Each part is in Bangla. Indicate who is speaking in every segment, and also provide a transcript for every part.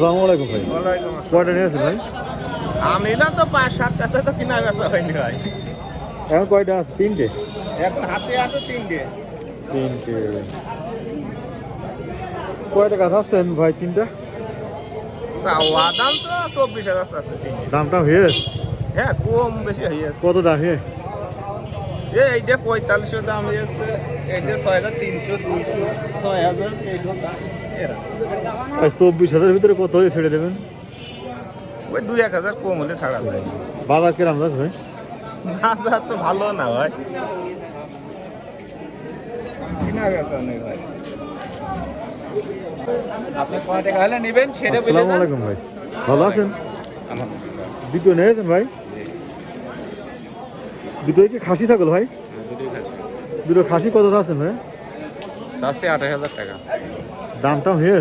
Speaker 1: আসসালামু আলাইকুম ভাই। কয়টা নিয়ে আছেন ভাই?
Speaker 2: আমি না তো পাঁচ সাতটাতে তো কিনা বেচা হয়নি ভাই।
Speaker 1: এখন কয়টা আছে? তিনটে?
Speaker 2: এখন হাতে আছে তিনটে।
Speaker 1: তিনটে। কয় টাকা চাচ্ছেন ভাই তিনটা?
Speaker 2: দাম তো চব্বিশ হাজার আছে
Speaker 1: দামটা হয়ে
Speaker 2: হ্যাঁ কম বেশি হয়ে
Speaker 1: কত দাম হে
Speaker 2: এ এইটা পঁয়তাল্লিশশো দাম হয়েছে এইটা ছয় হাজার তিনশো দুইশো ছয় হাজার দাম।
Speaker 1: চব্বিশ হাজারের ভিতরে কত হয়ে ছেড়ে দেবেন?
Speaker 2: ওই দুই এক হাজার কম হলে ছাড়া যায়।
Speaker 1: বাজার কিরাম যাচ্ছে ভাই?
Speaker 2: বাজার তো ভালো না ভাই। কিনা বেচা নেই ভাই।
Speaker 3: আপনি কয় টাকা হলে নেবেন সেটা বলে
Speaker 1: আসসালামু আলাইকুম ভাই। ভালো আছেন? দ্বিতীয় নিয়েছেন ভাই? দুটোই কি খাসি ছাগল ভাই? দুটো খাসি কত আছেন ভাই?
Speaker 3: চারশো আঠাশ হাজার টাকা।
Speaker 1: দামটা হয়ে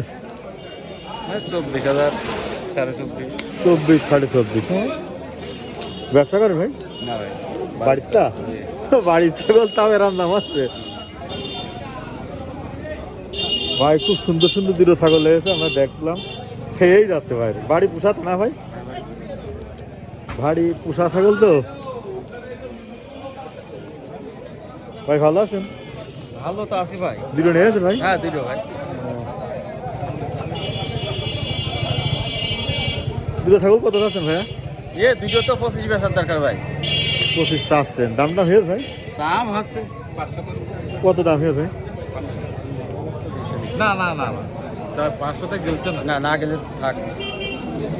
Speaker 3: মানে চব্বিশ হাজার সাড়ে চব্বিশ।
Speaker 1: চব্বিশ সাড়ে চব্বিশ। হ্যাঁ? ব্যবসা করেন ভাই?
Speaker 3: না ভাই
Speaker 1: বাড়িটা বাড়ির ছাগল তাও এরম দাম আছে। ভাই খুব সুন্দর সুন্দর দুটো ছাগল এসেছে আমরা দেখলাম। খেয়েই যাচ্ছে ভাই। বাড়ি পোষা না ভাই? বাড়ি পোষা ছাগল তো। ভাই ভালো আছেন?
Speaker 3: ভালো তো আছি ভাই।
Speaker 1: দুটো নিয়েছেন ভাই?
Speaker 3: হ্যাঁ দুটো ভাই।
Speaker 1: দুটো ছাগল কত আছেন ভাইয়া?
Speaker 3: এ দুটো তো পঁচিশ বেচার দরকার ভাই।
Speaker 1: পঁচিশ চাচ্ছেন। দামটা হয়েছে ভাই?
Speaker 3: দাম পাঁচশো
Speaker 1: কত দাম হয়েছে ভাই?
Speaker 3: না না না না। পাঁচশোতে গেলছে না। না গেলে থাক।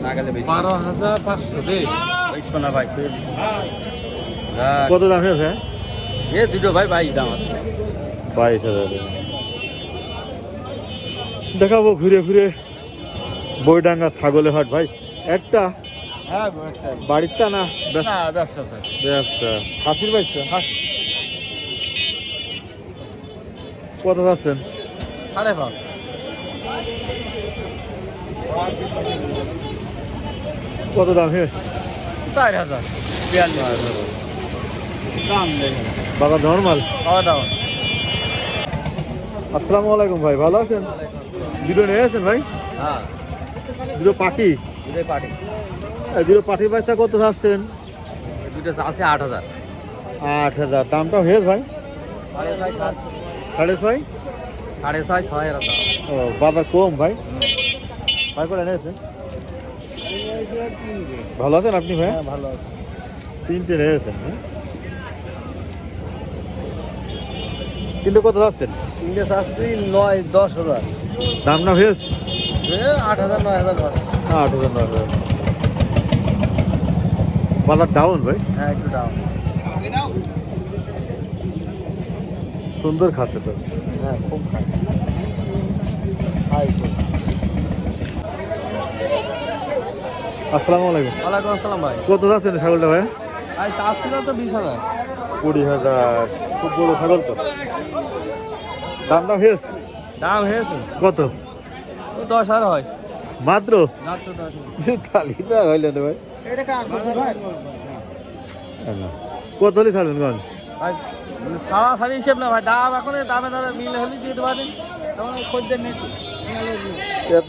Speaker 3: না গেলে বেশি। বারো হাজার পাঁচশো না ভাই
Speaker 1: কত দাম হয়েছে ভাই?
Speaker 3: এ দুটো ভাই ভাই দাম আছে।
Speaker 1: বাইশ হাজার দেখাবো ঘুরে ঘুরে। বইডাঙ্গা ছাগলের হাট ভাই। একটা?
Speaker 3: হ্যাঁ
Speaker 1: বাড়িরটা না?
Speaker 3: ব্যবসা
Speaker 1: ব্যবসা হাসির কত যাচ্ছেন
Speaker 3: সাড়ে পাঁচ।
Speaker 1: কত দাম হে?
Speaker 3: চার হাজার। বিয়াল্লিশ। দাম নেই
Speaker 1: বাবা নর্মাল আসসালামু আলাইকুম ভাই ভালো আছেন? দুটো নিয়ে আছেন ভাই?
Speaker 3: হ্যাঁ।
Speaker 1: দুটো পাটি
Speaker 3: দুটোই পার্টি।
Speaker 1: এই দুটো পাটির পয়সা কত যাচ্ছেন?
Speaker 3: দুটো আছে আট হাজার।
Speaker 1: আট হাজার। দামটা হয়েছে ভাই?
Speaker 3: সাড়ে ছয়
Speaker 1: সাড়ে ছয়।
Speaker 3: সাড়ে ছয়? ছয় হাজার
Speaker 1: ও বাবা কম ভাই। ভাই করে নিয়েছেন ভালো আছেন আপনি ভাই?
Speaker 3: হ্যাঁ ভালো আছে।
Speaker 1: তিনটে নিয়েছেন হ্যাঁ? তিনটে কত যাচ্ছেন?
Speaker 3: তিনটে চাচ্ছি নয় দশ হাজার।
Speaker 1: দাম না হয়েছে
Speaker 3: আট হাজার নয় হাজার বাস।
Speaker 1: আট হাজার নয় হাজার। বাজার ডাউন ভাই।
Speaker 3: হ্যাঁ একটু ডাউন
Speaker 1: সুন্দর খাচ্ছে তো
Speaker 3: হ্যাঁ খুব খাই
Speaker 1: আসসালামু আলাইকুম।
Speaker 3: ওয়ালাইকুম আসসালাম ভাই।
Speaker 1: কত যাচ্ছেন ছাগলটা ভাই?
Speaker 3: ভাই চাচ্ছিল তো বিশ হাজার।
Speaker 1: কুড়ি হাজার। খুব বড় ছাগল তো? দামটা হয়েছে?
Speaker 3: দাম হয়েছে।
Speaker 1: কত?
Speaker 3: দশ হাজার হয়।
Speaker 1: মাত্র? না হইলে তো ভাই।
Speaker 3: ভাই?
Speaker 1: না। কত হলে ছাড়বেন কোন?
Speaker 3: সারা সারি হিসেব না ভাই। দাম এখন দামে দামে মিল হলে দিয়ে দেওয়া দিন তখন খদ্দের নেই।
Speaker 1: এত